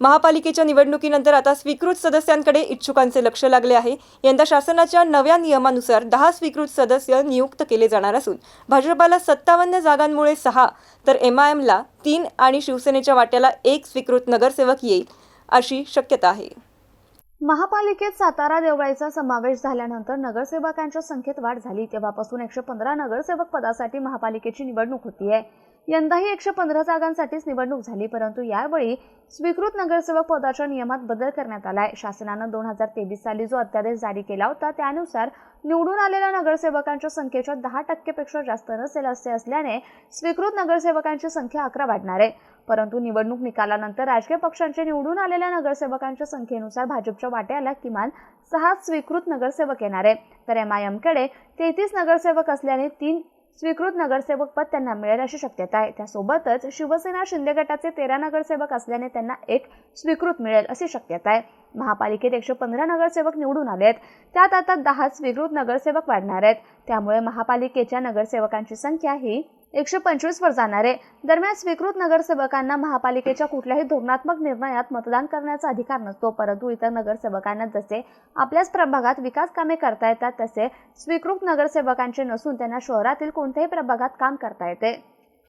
महापालिकेच्या निवडणुकीनंतर आता स्वीकृत सदस्यांकडे इच्छुकांचे लक्ष लागले आहे. यंदा शासनाच्या नव्या नियमानुसार दहा स्वीकृत सदस्य नियुक्त केले जाणार असून भाजपाला सत्तावन्न जागांमुळे सहा तर एम आय एमला तीन आणि शिवसेनेच्या वाट्याला एक स्वीकृत नगरसेवक येईल अशी शक्यता आहे. महापालिकेत सातारा देवळाईचा समावेश झाल्यानंतर नगरसेवकांच्या संख्येत वाढ झाली. तेव्हापासून एकशे पंधरा नगरसेवक पदासाठी महापालिकेची निवडणूक होती आहे यंदाही एकशे पंधरा जागांसाठीच निवडणूक झाली परंतु यावेळी स्वीकृत नगरसेवक पदाच्या नियमात बदल करण्यात आलाय. शासनानं दोन हजार तेवीस साली जो अध्यादेश जारी केला होता त्यानुसार निवडून आलेल्या नगरसेवकांच्या संख्येच्या दहा टक्केपेक्षा जास्त नसेल असे असल्याने स्वीकृत नगरसेवकांची संख्या अकरा वाढणार आहे. परंतु निवडणूक निकालानंतर राजकीय पक्षांचे निवडून आलेल्या नगरसेवकांच्या संख्येनुसार भाजपच्या वाट्याला किमान सहा स्वीकृत नगरसेवक येणार आहे. तर एम आय एमकडे तेहतीस नगरसेवक असल्याने तीन स्वीकृत नगरसेवक पद त्यांना मिळेल अशी शक्यता आहे. त्यासोबतच शिवसेना शिंदे गटाचे तेरा नगरसेवक असल्याने त्यांना एक स्वीकृत मिळेल अशी शक्यता आहे. महापालिकेत एकशे पंधरा नगरसेवक निवडून आले आहेत त्यात आता दहा स्वीकृत नगरसेवक वाढणार आहेत. त्यामुळे महापालिकेच्या नगरसेवकांची संख्या ही एकशे पंचवीसवर जाणार. आहे दरम्यान स्वीकृत नगरसेवकांना महापालिकेच्या कुठल्याही धोरणात्मक निर्णयात मतदान करण्याचा अधिकार नसतो. परंतु इतर नगरसेवकांना जसे आपल्याच प्रभागात विकास कामे करता येतात तसे स्वीकृत नगरसेवकांचे नसून त्यांना शहरातील कोणत्याही प्रभागात काम करता येते.